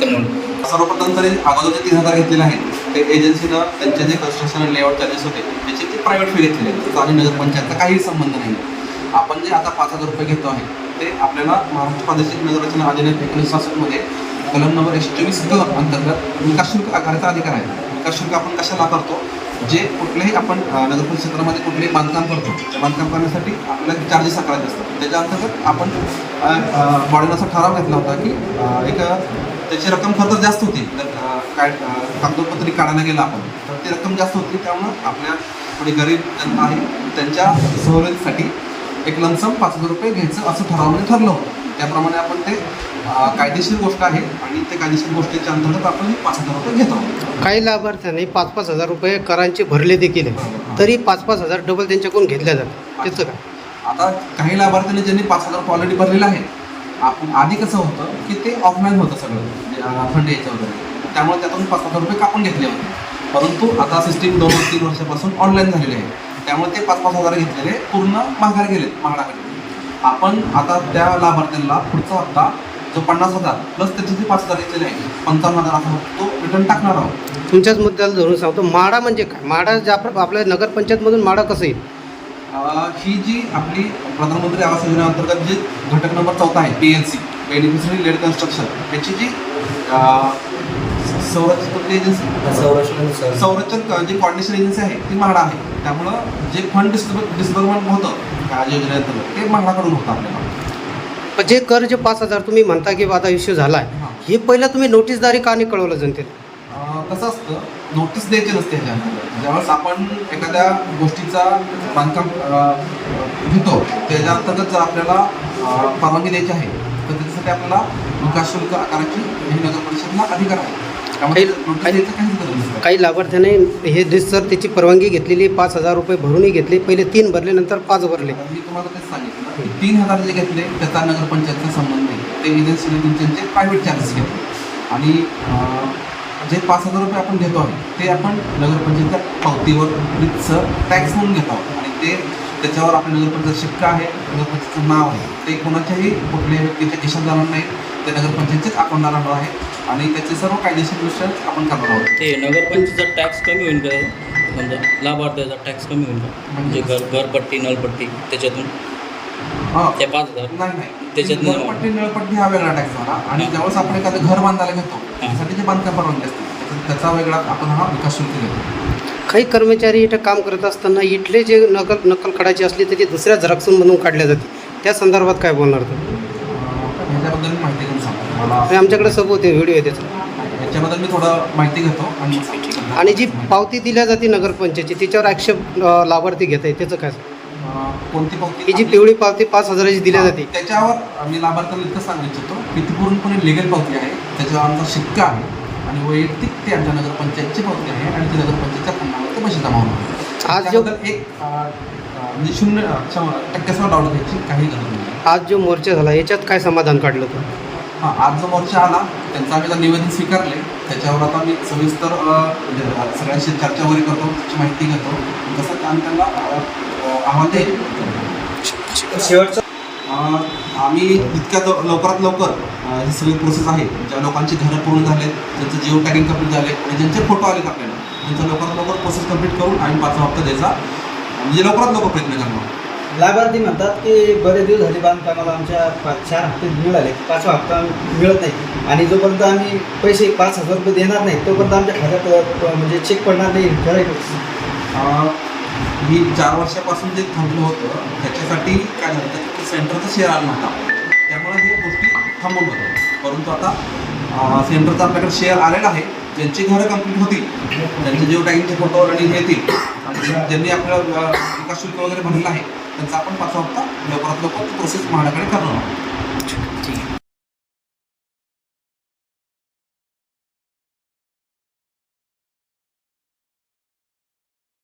सर्वप्रथम तरी अगोदर जे तीन हजार घेतलेले आहेत ते एजन्सीनं त्यांचे जे कन्स्ट्रक्शन लेआउट चार्जेस होते त्याचे ते प्रायव्हेट फी घेतलेले आहेत. त्याचा आणि नगरपंचायतचा काही संबंध नाही. आपण जे आता पाच हजार रुपये घेतो आहे ते आपल्याला महाराष्ट्र प्रादेशिक नगररचना अधिनियम एकोणीसशे सासष्टमध्ये कलम नंबर एकशे चोवीस क अंतर्गत विकास शुल्क अधिकार आहे. विकास शुल्क आपण कशाला करतो? जे कुठलेही आपण नगरपूर क्षेत्रामध्ये कुठलेही बांधकाम करतो ते बांधकाम करण्यासाठी आपल्याला चार्जेस आकारायचे असतात. त्याच्या अंतर्गत आपण बॉडीनं असा ठराव घेतला होता की एक त्याची रक्कम खरं तर जास्त होती. काय कागदोपत्री काढायला गेलं आपण तर ती रक्कम जास्त होती. त्यामुळं आपल्या थोडी गरीब जनता आहे त्यांच्या सवलतीसाठी एक लमसम पाच हजार रुपये घ्यायचं असं ठरावामध्ये ठरलं होतं. त्याप्रमाणे आपण ते कायदेशीर गोष्ट आहे आणि ते कायदेशीर गोष्टीच्या अंतर्गत आपण पाच हजार रुपये घेत काही लाभार्थ्यांनी पाच पाच हजार रुपये करांचे भरले देखील. तरी पाच पाच हजार डबल त्यांच्याकडून घेतल्या जातात. त्याचं काय? आता काही लाभार्थ्यांनी ज्यांनी पाच हजार ऑलरेडी भरलेलं आहे आपण आधी कसं होतं की ते ऑफलाईन होतं सगळं फंड यायचं वगैरे. त्यामुळे त्यातून पाच हजार रुपये कापून घेतले होते. परंतु आता सिस्टीम दोन तीन वर्षापासून ऑनलाईन झालेली आहे. त्यामुळे ते पाच पाच हजार घेतलेले पूर्ण महागार गेलेत महाडाकडे आपण आता त्या लाभार्थ्यांना पुढचा हप्ता जो पन्नास हजार प्लस त्याचे जे पाच हजार घेतलेले आहे पंचावन्न हजार असा तो रिटर्न टाकणार आहोत. तुमच्याच मुद्द्याला धरून सांगतो माडा म्हणजे काय? माडा ज्या प्र- आपल्या नगरपंचायतमधून माडा कसं येईल? ही जी आपली प्रधानमंत्री आवास योजनेअंतर्गत जी घटक नंबर चौथा आहे P L C beneficiary led construction याची जी अ, संरक्षण कुठली एजन्सी संरक्षण क- जी कॉर्डिनेशन एजन्सी आहे ती म्हाडा आहे. त्यामुळं जे फंड डिस्टर्ब डिस्बर्समेंट होतं या योजनेअंतर्गत ते म्हाडाकडून होतं आपल्याला पण जे कर जे पाच हजार तुम्ही म्हणता की आता इश्यू झाला आहे हां. पहिलं तुम्ही नोटीसद्वारे का नाही कळवलं जनतेला? कसं असतं नोटीस द्यायची नसते ह्याच्यामध्ये ज्यावेळेस आपण एखाद्या गोष्टीचा बांधकाम घेतो त्याच्या अंतर्गत जर आपल्याला परवानगी द्यायची आहे तर त्याच्यासाठी आपल्याला विकास शुल्क आकाराची ही नगर परिषदला अधिकार आहे. त्यामुळे काही- लाभार्थ्याने हे दिस सर त्याची परवानगी घेतलेली पाच हजार रुपये भरूनही घेतले पहिले तीन भरले नंतर पाच भरले. मी तुम्हाला तेच सांगितलं. तीन हजार जे घेतले त्याचा नगरपंचायतचा संबंध नाही ते एजन्सीने तुमचे प्रायव्हेट चार्जेस घेतले. आणि जे पाच हजार रुपये आपण घेतो आहे ते आपण नगरपंचायतच्या पावतीवर टॅक्स म्हणून घेतो आहोत. आणि ते त्याच्यावर आपल्या नगरपंचायत शिक्का आहे नगरपंचायतचं नाव आहे. ते कोणाच्याही कुठल्याही व्यक्तीच्या खिशात जाणार नाही. ते नगरपंचायतचेच अकाउंटला राहणार आहे. आणि त्याचे सर्व कायदेशीर दृष्ट्या आपण करणार आहोत. ते नगरपंचायतचा टॅक्स कमी होईल का? समजा लाभार्थ्याचा टॅक्स कमी होईल का? म्हणजे घर घरपट्टी नळपट्टी त्याच्यातून? हां. त्या पाच हजार नाही नाही. त्याच्यात. नळपट्टी नळपट्टी हा वेगळा टॅक्स झाला आणि. ज्यावेळेस आपण एखादं घर बांधायला घेतो त्यासाठी जे बांधकाम परवानगी असते. त्याचा- त्याचा वेगळा आपण हा विकास शुल्क घेतो काही कर्मचारी इथं काम करत असताना इथले जे नकल नकल काढायची असली तर ती दुसऱ्या झेरॉक्समधून काढल्या जाते. त्या संदर्भात काय बोलणार तुम्ही? ह्याच्याबद्दल मी माहिती घेऊन सांगतो मला आणि आमच्याकडे सबूत आहे व्हिडिओ आहे त्याचा. ह्याच्याबद्दल मी थोडं माहिती घेतो आणि जी पावती दिल्या जाते नगरपंचायतची त्याच्यावर आक्षेप लाभार्थी घेत आहे त्याचं काय? कोणती ही जी पिवळी पावती पाच हजाराची दिल्या जाते. त्याच्यावर मी लाभार्थ्याला इतकं सांगू इच्छितो की ती पूर्णपणे लिगल पावती आहे त्याच्यावर आमचा शिक्का आहे आणि वैयक्तिक ते आमच्या नगरपंचायतची पावती आहे आणि ती नगरपंचायतच्या फंडावर ते पैसे जमा होणार आज जो त्याबद्दल एक अं, अं, म्हणजे शून्य टक्क्यासह डाऊट घ्यायची काही गरज नाही. आज जो मोर्चा झाला याच्यात काय समाधान काढलं होतं हां आज जो मोर्चा आला त्यांचं आम्ही आता निवेदन स्वीकारले त्याच्यावर आता मी सविस्तर म्हणजे, सगळ्यांशी चर्चा वगैरे करतो त्याची माहिती घेतो. तसं आम्ही त्यांना अहवाल देईल शेवटचं आम्ही इतक्या लव- लवकरात लवकर ही सगळी प्रोसेस आहे ज्या लोकांची घरं पूर्ण झाले त्यांचं जिओ टॅगिंग कंप्लीट झाले आणि ज्यांचे फोटो आलेत आपल्याला त्यांचं लवकरात लवकर प्रोसेस कंप्लीट करून आम्ही पाचवा हप्ता द्यायचा. म्हणजे लवकरात लवकर प्रयत्न करणार. लाभार्थी म्हणतात की बरेच दिवस झाले बांधकामाला आमच्या पाच चार हप्ते मिळाले. पाचवा हप्ता मिळत नाही. आणि जोपर्यंत आम्ही पैसे पाच हजार रुपये देणार नाही तोपर्यंत आमच्या खात्यात म्हणजे चेक पडणार नाही खरं मी चार वर्षापासून जे थांबलो होतं त्याच्यासाठी काय झालं त्याच्यात सेंटरचा शेअर आला नव्हता. त्यामुळे हे गोष्टी थांबून होतं परंतु आता सेंटरचा आपल्याकडे शेअर आलेला आहे. ज्यांची घरं कंप्लीट होतील त्यांचे जिओ टॅगिंगचे फोटो आणि हे येतील आणि ज्यांनी आपलं विकास शुल्क वगैरे भरलेलं आहे त्यांचा आपण पाचवा हप्ता लवकरात लवकर प्रोसेस माझ्याकडे करणार आहोत.